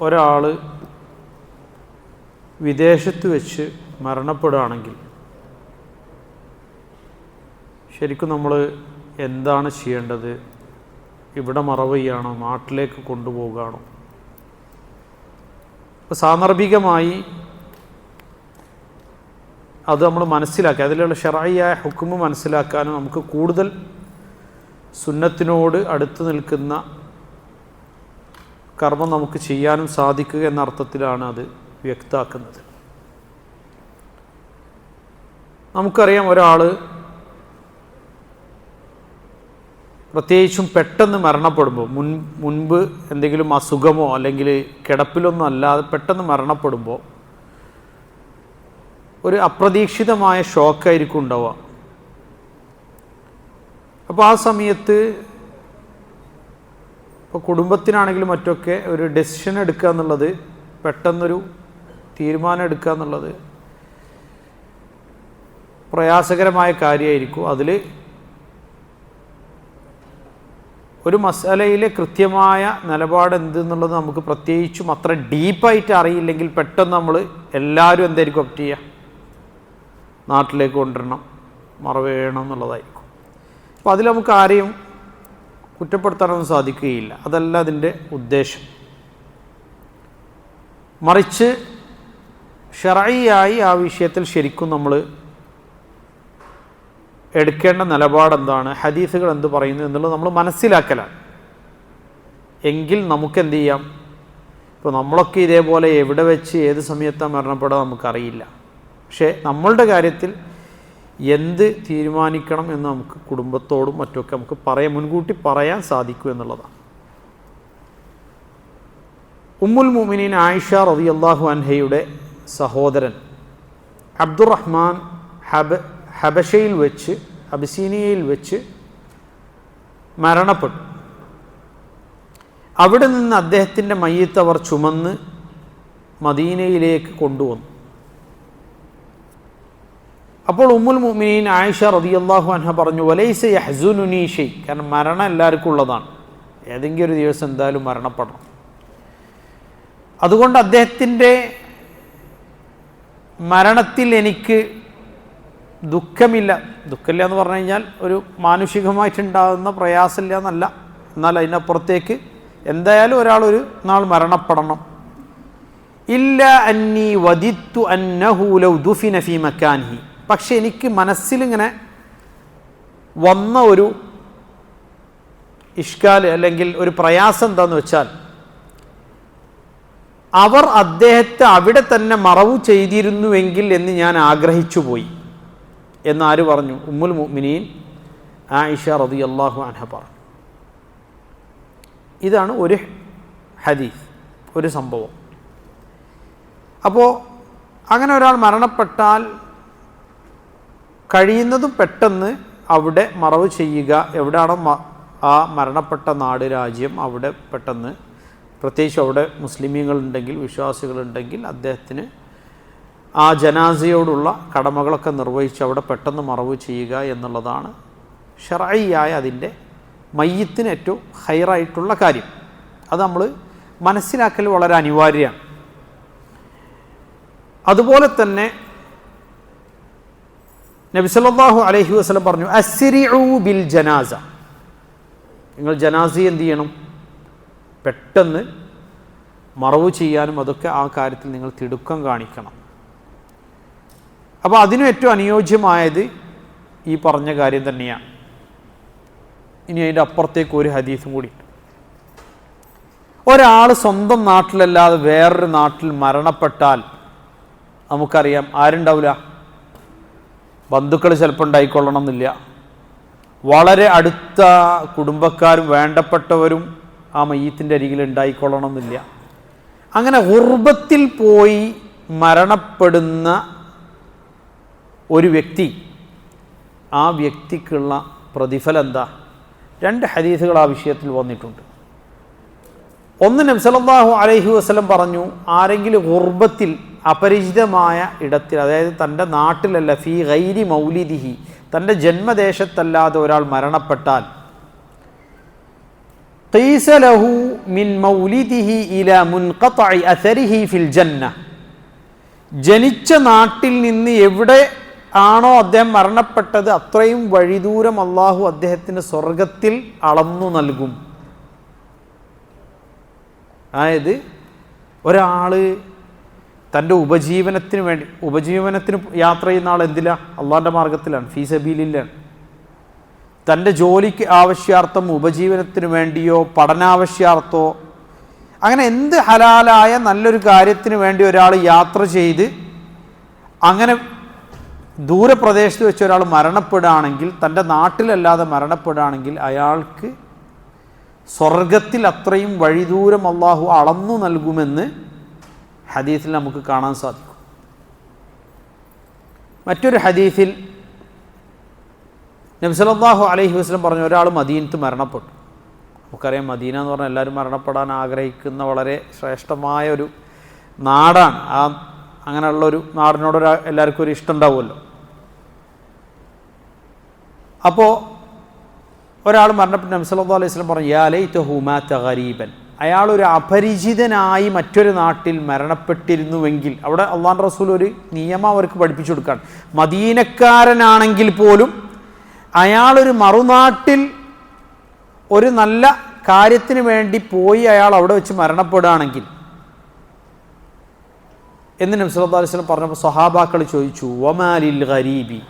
ഒരാൾ വിദേശത്ത് വെച്ച് മരണപ്പെടുകയാണെങ്കിൽ ശരിക്കും നമ്മൾ എന്താണ് ചെയ്യേണ്ടത്? ഇവിടെ മറവ് ചെയ്യണോ? നാട്ടിലേക്ക് കൊണ്ടുപോകുകയാണോ അപ്പോൾ സാന്ദർഭികമായി അത് നമ്മൾ മനസ്സിലാക്കി. അതിലുള്ള ഷെറായിയായ ഹുക്കുമ് മനസ്സിലാക്കാനും നമുക്ക് കൂടുതൽ സുന്നത്തിനോട് അടുത്ത് നിൽക്കുന്ന കർമ്മം നമുക്ക് ചെയ്യാനും സാധിക്കുക എന്ന അർത്ഥത്തിലാണ് അത് വ്യക്താക്കുന്നത്. നമുക്കറിയാം ഒരാൾ പ്രത്യേകിച്ചും പെട്ടെന്ന് മരണപ്പെടുമ്പോൾ മുൻ മുൻപ് എന്തെങ്കിലും അസുഖമോ അല്ലെങ്കിൽ കിടപ്പിലൊന്നും അല്ലാതെ പെട്ടെന്ന് മരണപ്പെടുമ്പോൾ ഒരു അപ്രതീക്ഷിതമായ ഷോക്കായിരിക്കും ഉണ്ടാവുക. അപ്പോൾ ആ സമയത്ത് ഇപ്പോൾ കുടുംബത്തിനാണെങ്കിലും മറ്റൊക്കെ ഒരു ഡെസിഷൻ എടുക്കുക എന്നുള്ളത് പെട്ടെന്നൊരു തീരുമാനം എടുക്കുക എന്നുള്ളത് പ്രയാസകരമായ കാര്യമായിരിക്കും. അതിൽ ഒരു മസാലയിലെ കൃത്യമായ നിലപാട് എന്തെന്നുള്ളത് നമുക്ക് പ്രത്യേകിച്ചും അത്ര ഡീപ്പായിട്ട് അറിയില്ലെങ്കിൽ പെട്ടെന്ന് നമ്മൾ എല്ലാവരും എന്തായിരിക്കും ഒപ്റ്റ് ചെയ്യുക? നാട്ടിലേക്ക് കൊണ്ടുവരണം. മറവ് ചെയ്യണം എന്നുള്ളതായിരിക്കും. അപ്പോൾ അതിൽ നമുക്ക് ആരെയും കുറ്റപ്പെടുത്താനൊന്നും സാധിക്കുകയില്ല. അതല്ല അതിന്റെ ഉദ്ദേശം. മറിച്ച് ഷെറയായി ആ വിഷയത്തിൽ ശരിക്കും നമ്മൾ എടുക്കേണ്ട നിലപാടെന്താണ് ഹദീസുകൾ എന്ത് പറയുന്നു എന്നുള്ളത് നമ്മൾ മനസ്സിലാക്കലാണ്. എങ്കിൽ നമുക്ക് എന്ത് ചെയ്യാം? ഇപ്പോൾ നമ്മളൊക്കെ ഇതേപോലെ എവിടെ വെച്ച് ഏത് സമയത്താണ് മരണപ്പെടുക നമുക്കറിയില്ല. പക്ഷേ നമ്മളുടെ കാര്യത്തിൽ എന്ത് തീരുമാനിക്കണം എന്ന് നമുക്ക് കുടുംബത്തോടും മറ്റുമൊക്കെ നമുക്ക് പറയാൻ മുൻകൂട്ടി പറയാൻ സാധിക്കൂ എന്നുള്ളതാണ്. ഉമ്മുൽ മുമിനീൻ ആയിഷ റളിയല്ലാഹു അൻഹയുടെ സഹോദരൻ അബ്ദുറഹ്മാൻ ഹബ ഹബഷയിൽ വെച്ച് അബിസീനിയയിൽ വെച്ച് മരണപ്പെട്ടു. അവിടെ നിന്ന് അദ്ദേഹത്തിന്റെ മയ്യത്ത് അവർ ചുമന്ന് മദീനയിലേക്ക് കൊണ്ടുവന്നു. അപ്പോൾ ഉമ്മുൽ മുമിനീൻ ആയിഷ റതി അള്ളാഹു അൻഹ പറഞ്ഞു വലൈസ യഹ്സുനുനി ഷൈ. കാരണം മരണം എല്ലാവർക്കും ഉള്ളതാണ്. ഏതെങ്കിലും ഒരു ദിവസം എന്തായാലും മരണപ്പെടണം. അതുകൊണ്ട് അദ്ദേഹത്തിന്റെ മരണത്തിൽ എനിക്ക് ദുഃഖമില്ല. ദുഃഖമില്ല എന്ന് പറഞ്ഞു കഴിഞ്ഞാൽ ഒരു മാനുഷികമായിട്ടുണ്ടാകുന്ന പ്രയാസമില്ല എന്നല്ല. എന്നാൽ അതിനപ്പുറത്തേക്ക് എന്തായാലും ഒരാളൊരു ഒരു നാൾ മരണപ്പെടണം. ഇല്ല അന്നി വദിത്തു അന്നഹൂലൗ ദുഫിനഫി മക്കാൻഹി പക്ഷെ എനിക്ക് മനസ്സിലിങ്ങനെ വന്ന ഒരു ഇഷ്കാൽ അല്ലെങ്കിൽ ഒരു പ്രയാസം എന്താന്ന് വെച്ചാൽ അവർ അദ്ദേഹത്തെ അവിടെ തന്നെ മറവു ചെയ്തിരുന്നുവെങ്കിൽ എന്ന് ഞാൻ ആഗ്രഹിച്ചു പോയി. എന്നാര് പറഞ്ഞു? ഉമ്മുൽ മുഅ്മിനീൻ ആയിഷ റതി അള്ളാഹു അൻഹ പറഞ്ഞു. ഇതാണ് ഒരു ഹദീസ് ഒരു സംഭവം. അപ്പോൾ അങ്ങനെ ഒരാൾ മരണപ്പെട്ടാൽ കഴിയുന്നതും പെട്ടെന്ന് അവിടെ മറവ് ചെയ്യുക. എവിടെയാണോ ആ മരണപ്പെട്ട നാട് രാജ്യം അവിടെ പെട്ടെന്ന് പ്രത്യേകിച്ച് അവിടെ മുസ്ലിമീങ്ങളുണ്ടെങ്കിൽ വിശ്വാസികളുണ്ടെങ്കിൽ അദ്ദേഹത്തിന് ആ ജനാസയോടുള്ള കടമകളൊക്കെ നിർവഹിച്ച് അവിടെ പെട്ടെന്ന് മറവ് ചെയ്യുക എന്നുള്ളതാണ് ഷറായിയായ അതിന്റെ മയ്യത്തിന് ഏറ്റവും ഹയറായിട്ടുള്ള കാര്യം. അത് നമ്മൾ മനസ്സിലാക്കൽ വളരെ അനിവാര്യമാണ്. അതുപോലെ തന്നെ നബി സല്ലല്ലാഹു അലൈഹി വസല്ലം പറഞ്ഞു ബിൽ ജനാസ. നിങ്ങൾ ജനാസി എന്ത് ചെയ്യണം? പെട്ടെന്ന് മറവ് ചെയ്യാനും അതൊക്കെ ആ കാര്യത്തിൽ നിങ്ങൾ തിടുക്കം കാണിക്കണം. അപ്പോൾ അതിനും ഏറ്റവും അനുയോജ്യമായത് ഈ പറഞ്ഞ കാര്യം തന്നെയാണ് ഇനി അതിന്റെ അപ്പുറത്തേക്ക് ഒരു ഹദീസും കൂടി. ഒരാൾ സ്വന്തം നാട്ടിലല്ലാതെ വേറൊരു നാട്ടിൽ മരണപ്പെട്ടാൽ നമുക്കറിയാം ആരുണ്ടാവില്ല ബന്ധുക്കൾ ചിലപ്പോൾ ഉണ്ടായിക്കൊള്ളണം എന്നില്ല വളരെ അടുത്ത കുടുംബക്കാരും വേണ്ടപ്പെട്ടവരും ആ മയ്യത്തിന്റെ അരികിൽ ഉണ്ടായിക്കൊള്ളണം എന്നില്ല അങ്ങനെ ഉർബത്തിൽ പോയി മരണപ്പെടുന്ന ഒരു വ്യക്തി ആ വ്യക്തിക്കുള്ള പ്രതിഫലം എന്താ? രണ്ട് ഹദീസുകൾ ആ വിഷയത്തിൽ വന്നിട്ടുണ്ട്. ഒന്ന് നബ്സലല്ലാഹു അലൈഹി വസ്ലം പറഞ്ഞു ആരെങ്കിലും ഉർബത്തിൽ അപരിചിതമായ ഇടത്തിൽ അതായത് തന്റെ നാട്ടിലല്ല ഫീ ഗൈരി മൗലിദിഹി തന്റെ ജന്മദേശത്തല്ലാതെ ഒരാൾ മരണപ്പെട്ടാൽ ഖീസലഹു മിൻ മൗലിദിഹി ഇല മുൻഖത്ഇ അസരിഹി ഫിൽ ജന്ന. ജനിച്ച നാട്ടിൽ നിന്ന് എവിടെ ആണോ അദ്ദേഹം മരണപ്പെട്ടത് അത്രയും വഴിദൂരം അള്ളാഹു അദ്ദേഹത്തിന് സ്വർഗത്തിൽ അളന്നു നൽകും. അതായത് ഒരാൾ തന്റെ ഉപജീവനത്തിന് വേണ്ടി ഉപജീവനത്തിന് യാത്ര ചെയ്യുന്ന ആൾ എന്തില്ല അള്ളാന്റെ മാർഗത്തിലാണ് ഫീസബീലില്ലാണ് തന്റെ ജോലിക്ക് ആവശ്യാർത്ഥം ഉപജീവനത്തിന് വേണ്ടിയോ പഠനാവശ്യാർത്ഥോ അങ്ങനെ എന്ത് ഹലാലായ നല്ലൊരു കാര്യത്തിന് വേണ്ടി ഒരാൾ യാത്ര ചെയ്ത് അങ്ങനെ ദൂരപ്രദേശത്ത് വെച്ച് ഒരാൾ മരണപ്പെടുകയാണെങ്കിൽ തന്റെ നാട്ടിലല്ലാതെ മരണപ്പെടുകയാണെങ്കിൽ അയാൾക്ക് സ്വർഗത്തിൽ അത്രയും വഴിദൂരം അള്ളാഹു അളന്നു നൽകുമെന്ന് ഹദീസിൽ നമുക്ക് കാണാൻ സാധിക്കും. മറ്റൊരു ഹദീസിൽ നബ്സലല്ലാഹു അലൈഹി വസ്ലം പറഞ്ഞു ഒരാൾ മദീനത്ത് മരണപ്പെട്ടു. നമുക്കറിയാം മദീന എന്ന് പറഞ്ഞാൽ എല്ലാവരും മരണപ്പെടാൻ ആഗ്രഹിക്കുന്ന വളരെ ശ്രേഷ്ഠമായ ഒരു നാടാണ്. ആ അങ്ങനെയുള്ളൊരു നാടിനോട് എല്ലാവർക്കും ഒരു ഇഷ്ടം ഉണ്ടാവുമല്ലോ. അപ്പോൾ ഒരാൾ മരണപ്പെട്ട നബ്സല്ലാ അലൈഹി വസ്ലം പറഞ്ഞു യാ ഹുമാത്ത ഗരീബൻ. അയാൾ ഒരു അപരിചിതനായി മറ്റൊരു നാട്ടിൽ മരണപ്പെട്ടിരുന്നുവെങ്കിൽ അവിടെ അള്ളാൻ റസൂൽ ഒരു നിയമം അവർക്ക് പഠിപ്പിച്ചു കൊടുക്കുകയാണ്. മദീനക്കാരനാണെങ്കിൽ പോലും അയാളൊരു മറുനാട്ടിൽ ഒരു നല്ല കാര്യത്തിന് വേണ്ടി പോയി അയാൾ അവിടെ വെച്ച് മരണപ്പെടുകയാണെങ്കിൽ എന്ന് നബ്സല്ലാ പറഞ്ഞപ്പോൾ സഹാബാക്കൾ ചോദിച്ചു ഒമാലിൽ ഗരീബി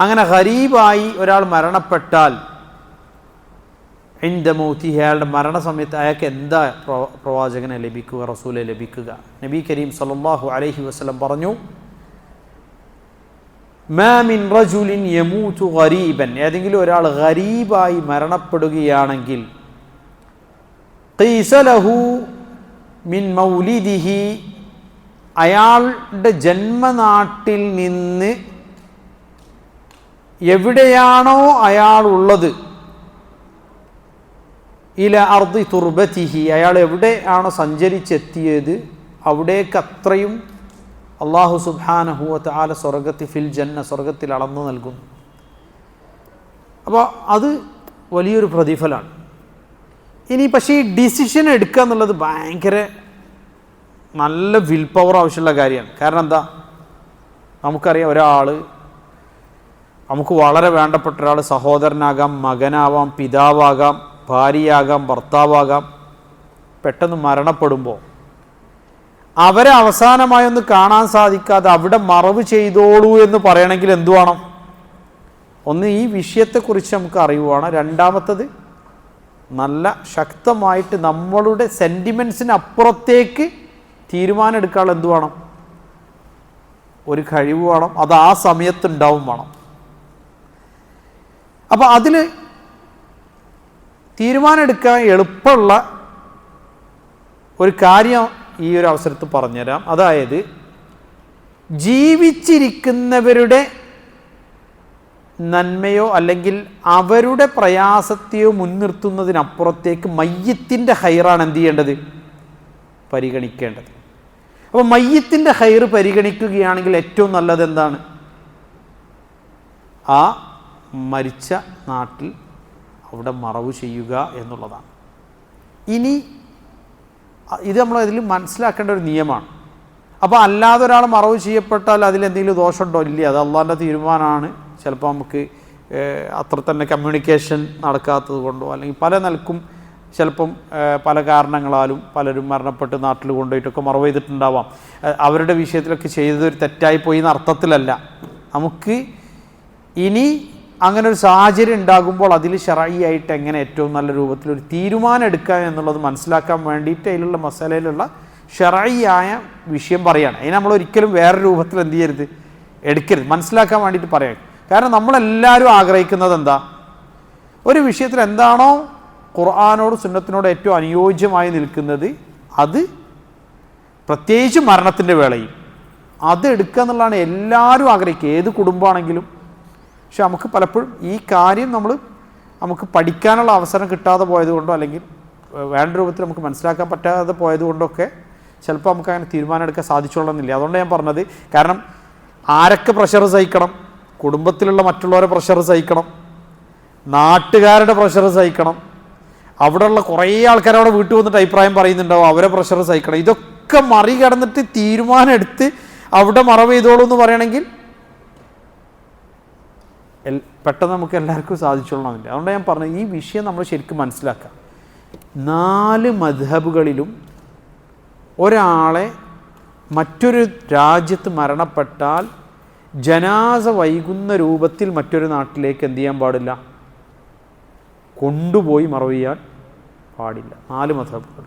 അങ്ങനെ ഗരീബായി ഒരാൾ മരണപ്പെട്ടാൽ എന്റെ മൗത്തി അയാളുടെ മരണസമയത്ത് അയാൾക്ക് എന്താ പ്രവാ പ്രവാചകനെ ലഭിക്കുക റസൂലെ ലഭിക്കുക? നബി കരീം സല്ലല്ലാഹു അലഹി വസ്ലം പറഞ്ഞു മാമിൻ റജുലിൻ യമൂത്തു ഗരീബൻ. ഏതെങ്കിലും ഒരാൾ ഗരീബായി മരണപ്പെടുകയാണെങ്കിൽ ഖീസലഹു മിൻ മൗലിദിഹി. അയാളുടെ ജന്മനാട്ടിൽ നിന്ന് എവിടെയാണോ അയാൾ ഉള്ളത് ഇല അർദി തുർബത്തിഹി അയാൾ എവിടെയാണോ സഞ്ചരിച്ചെത്തിയത് അവിടേക്ക് അത്രയും അള്ളാഹു സുബാനഹുവത്ത് ആല സ്വർഗത്തിൽ ഫിൽ ജന്ന സ്വർഗത്തിൽ അളന്നു നൽകുന്നു. അപ്പോൾ അത് വലിയൊരു പ്രതിഫലമാണ്. ഇനി പക്ഷേ ഈ ഡിസിഷൻ എടുക്കുക എന്നുള്ളത് ഭയങ്കര നല്ല വിൽ പവർ ആവശ്യമുള്ള കാര്യമാണ്. കാരണം എന്താ? നമുക്കറിയാം ഒരാൾ നമുക്ക് വളരെ വേണ്ടപ്പെട്ട ഒരാൾ സഹോദരനാകാം മകനാവാം പിതാവാകാം ഭാര്യയാകാം ഭർത്താവാകാം പെട്ടെന്ന് മരണപ്പെടുമ്പോൾ അവരെ അവസാനമായി ഒന്ന് കാണാൻ സാധിക്കാതെ അവിടെ മറവ് ചെയ്തോളൂ എന്ന് പറയണമെങ്കിൽ എന്തു വേണം? ഒന്ന് ഈ വിഷയത്തെക്കുറിച്ച് നമുക്ക് അറിയുവാണ്. രണ്ടാമത്തത് നല്ല ശക്തമായിട്ട് നമ്മളുടെ സെന്റിമെൻസിന് അപ്പുറത്തേക്ക് തീരുമാനം എടുക്കാനുള്ള എന്തു വേണം? ഒരു കഴിവ് വേണം. അത് ആ സമയത്തുണ്ടാവും വേണം. അപ്പോൾ അതിൽ തീരുമാനമെടുക്കാൻ എളുപ്പമുള്ള ഒരു കാര്യം ഈ ഒരു അവസരത്തിൽ പറഞ്ഞുതരാം. അതായത് ജീവിച്ചിരിക്കുന്നവരുടെ നന്മയോ അല്ലെങ്കിൽ അവരുടെ പ്രയാസത്തെയോ മുൻനിർത്തുന്നതിനപ്പുറത്തേക്ക് മയ്യത്തിന്റെ ഹൈറാണ് എന്ത് ചെയ്യേണ്ടത്? പരിഗണിക്കേണ്ടത്. അപ്പോൾ മയ്യത്തിന്റെ ഹൈർ പരിഗണിക്കുകയാണെങ്കിൽ ഏറ്റവും നല്ലത് എന്താണ്? ആ മരിച്ച നാട്ടിൽ അവിടെ മറവ് ചെയ്യുക എന്നുള്ളതാണ്. ഇനി ഇത് നമ്മൾ അതിൽ മനസ്സിലാക്കേണ്ട ഒരു നിയമമാണ്. അപ്പോൾ അല്ലാതെ ഒരാൾ മറവ് ചെയ്യപ്പെട്ടാൽ അതിലെന്തെങ്കിലും ദോഷമുണ്ടോ? ഇല്ല. അത് അള്ളാന്റെ തീരുമാനമാണ്. ചിലപ്പോൾ നമുക്ക് അത്ര തന്നെ കമ്മ്യൂണിക്കേഷൻ നടക്കാത്തത് കൊണ്ടോ അല്ലെങ്കിൽ പല നിലക്കും ചിലപ്പം പല കാരണങ്ങളാലും പലരും മരണപ്പെട്ട് നാട്ടിൽ കൊണ്ടുപോയിട്ടൊക്കെ മറവ് ചെയ്തിട്ടുണ്ടാവാം. അവരുടെ വിഷയത്തിലൊക്കെ ചെയ്തത് ഒരു തെറ്റായി പോയി എന്ന അർത്ഥത്തിലല്ല നമുക്ക് ഇനി അങ്ങനെ ഒരു സാഹചര്യം ഉണ്ടാകുമ്പോൾ അതിൽ ഷറായിയായിട്ട് എങ്ങനെ ഏറ്റവും നല്ല രൂപത്തിൽ ഒരു തീരുമാനം എടുക്കാം എന്നുള്ളത് മനസ്സിലാക്കാൻ വേണ്ടിയിട്ട് അതിലുള്ള മസാലയിലുള്ള ഷറായിയായ വിഷയം പറയാണ്. അതിന് നമ്മൾ ഒരിക്കലും വേറെ രൂപത്തിൽ എന്ത് ചെയ്യരുത്? എടുക്കരുത്. മനസ്സിലാക്കാൻ വേണ്ടിയിട്ട് പറയാം. കാരണം നമ്മളെല്ലാവരും ആഗ്രഹിക്കുന്നത് എന്താ? ഒരു വിഷയത്തിൽ എന്താണോ ഖുർആാനോട് സുന്നത്തിനോട് ഏറ്റവും അനുയോജ്യമായി നിൽക്കുന്നത് അത് പ്രത്യേകിച്ച് മരണത്തിന്റെ വേളയിൽ. അത് എടുക്കുക എന്നുള്ളതാണ് എല്ലാവരും ആഗ്രഹിക്കുക. ഏത് കുടുംബമാണെങ്കിലും പക്ഷെ നമുക്ക് പലപ്പോഴും ഈ കാര്യം നമ്മൾ നമുക്ക് പഠിക്കാനുള്ള അവസരം കിട്ടാതെ പോയതുകൊണ്ടോ അല്ലെങ്കിൽ വേണ്ട രൂപത്തിൽ നമുക്ക് മനസ്സിലാക്കാൻ പറ്റാതെ പോയതുകൊണ്ടൊക്കെ ചിലപ്പോൾ നമുക്ക് അങ്ങനെ തീരുമാനം എടുക്കാൻ സാധിച്ചോളണമെന്നില്ല. അതുകൊണ്ട് ഞാൻ പറഞ്ഞത്. കാരണം ആരൊക്കെ പ്രഷർ സഹിക്കണം? കുടുംബത്തിലുള്ള മറ്റുള്ളവരെ പ്രഷർ സഹിക്കണം. നാട്ടുകാരുടെ പ്രഷർ സഹിക്കണം. അവിടെയുള്ള കുറേ ആൾക്കാർ അവിടെ വീട്ടിൽ വന്നിട്ട് അഭിപ്രായം പറയുന്നുണ്ടാവും. അവരെ പ്രഷർ സഹിക്കണം. ഇതൊക്കെ മറികടന്നിട്ട് തീരുമാനം എടുത്ത് അവിടെ മറവ് ചെയ്തോളൂ എന്ന് പറയണമെങ്കിൽ പെട്ടെന്ന് നമുക്ക് എല്ലാവർക്കും സാധിച്ചോളണമെന്നില്ല അതുകൊണ്ട് ഞാൻ പറഞ്ഞു ഈ വിഷയം നമ്മൾ ശരിക്കും മനസ്സിലാക്കുക. നാല് മധബുകളിലും ഒരാളെ മറ്റൊരു രാജ്യത്ത് മരണപ്പെട്ടാൽ ജനാസ വൈകുന്ന രൂപത്തിൽ മറ്റൊരു നാട്ടിലേക്ക് എന്ത് ചെയ്യാൻ പാടില്ല? കൊണ്ടുപോയി മറവ് ചെയ്യാൻ പാടില്ല. നാല് മധബുകൾ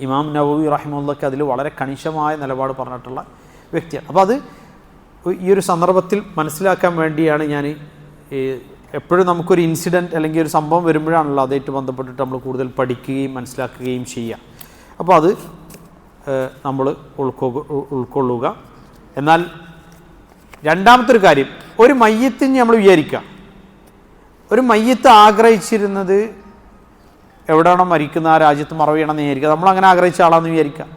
ഇമാം നബൂബി റഹിമുള്ളക്ക് അതിൽ വളരെ കണിശമായ നിലപാട് പറഞ്ഞിട്ടുള്ള വ്യക്തിയാണ്. അപ്പോൾ അത് ഈ ഒരു സന്ദർഭത്തിൽ മനസ്സിലാക്കാൻ വേണ്ടിയാണ് ഞാൻ എപ്പോഴും നമുക്കൊരു ഇൻസിഡന്റ് അല്ലെങ്കിൽ ഒരു സംഭവം വരുമ്പോഴാണല്ലോ അതായിട്ട് ബന്ധപ്പെട്ടിട്ട് നമ്മൾ കൂടുതൽ പഠിക്കുകയും മനസ്സിലാക്കുകയും ചെയ്യുക. അപ്പോൾ അത് നമ്മൾ ഉൾക്കൊ ഉൾക്കൊള്ളുക. എന്നാൽ രണ്ടാമത്തെ ഒരു കാര്യം ഒരു മയ്യത്തിന് നമ്മൾ വിചാരിക്കുക. ഒരു മയ്യത്ത് ആഗ്രഹിച്ചിരുന്നത് എവിടെയാണോ മരിക്കുന്ന ആ രാജ്യത്ത് മറവ് ചെയ്യണമെന്ന് വിചാരിക്കുക. നമ്മൾ അങ്ങനെ ആഗ്രഹിച്ച ആളാണെന്ന് വിചാരിക്കാം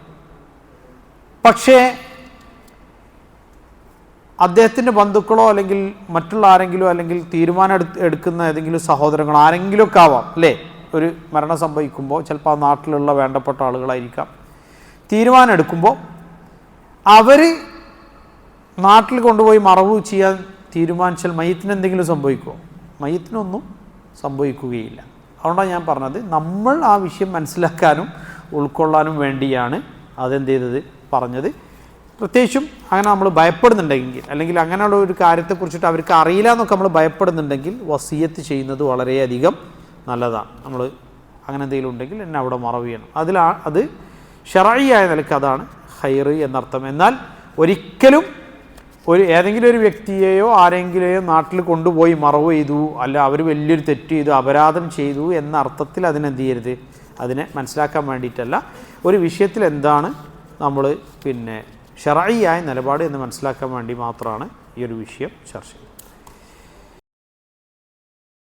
പക്ഷേ അദ്ദേഹത്തിന്റെ ബന്ധുക്കളോ അല്ലെങ്കിൽ മറ്റുള്ള ആരെങ്കിലും അല്ലെങ്കിൽ തീരുമാനം എടുത്ത് എടുക്കുന്ന ഏതെങ്കിലും സഹോദരങ്ങളോ ആരെങ്കിലുമൊക്കെ ആവാം അല്ലേ? ഒരു മരണം സംഭവിക്കുമ്പോൾ ചിലപ്പോൾ ആ നാട്ടിലുള്ള വേണ്ടപ്പെട്ട ആളുകളായിരിക്കാം. തീരുമാനം എടുക്കുമ്പോൾ അവർ നാട്ടിൽ കൊണ്ടുപോയി മറവ് ചെയ്യാൻ തീരുമാനിച്ചാൽ മയത്തിന് എന്തെങ്കിലും സംഭവിക്കുമോ? മയത്തിനൊന്നും സംഭവിക്കുകയില്ല. അതുകൊണ്ടാണ് ഞാൻ പറഞ്ഞത് നമ്മൾ ആ വിഷയം മനസ്സിലാക്കാനും ഉൾക്കൊള്ളാനും വേണ്ടിയാണ് അതെന്ത് ചെയ്തത്? പറഞ്ഞത് പ്രത്യേകിച്ചും അങ്ങനെ നമ്മൾ ഭയപ്പെടുന്നുണ്ടെങ്കിൽ അല്ലെങ്കിൽ അങ്ങനെയുള്ള ഒരു കാര്യത്തെക്കുറിച്ചിട്ട് അവർക്ക് അറിയില്ല എന്നൊക്കെ നമ്മൾ ഭയപ്പെടുന്നുണ്ടെങ്കിൽ വസീയത്ത് ചെയ്യുന്നത് വളരെയധികം നല്ലതാണ്. നമ്മൾ അങ്ങനെ എന്തെങ്കിലും ഉണ്ടെങ്കിൽ എന്നെ അവിടെ മറവ് ചെയ്യണം. അതിൽ അത് ഷെറായിയായ നിലയ്ക്ക് അതാണ് ഹൈറ് എന്നർത്ഥം. എന്നാൽ ഒരിക്കലും ഒരു ഏതെങ്കിലും ഒരു വ്യക്തിയെയോ ആരെങ്കിലെയോ നാട്ടിൽ കൊണ്ടുപോയി മറവ് ചെയ്തു അല്ല അവർ വലിയൊരു തെറ്റ് ചെയ്തു അപരാധം ചെയ്തു എന്ന അർത്ഥത്തിൽ അതിനെന്ത് ചെയ്യരുത്? അതിനെ മനസ്സിലാക്കാൻ വേണ്ടിയിട്ടല്ല. ഒരു വിഷയത്തിൽ എന്താണ് നമ്മൾ പിന്നെ ഷെറായിയായ നിലപാട് എന്ന് മനസ്സിലാക്കാൻ വേണ്ടി മാത്രമാണ് ഈ ഒരു വിഷയം ചർച്ച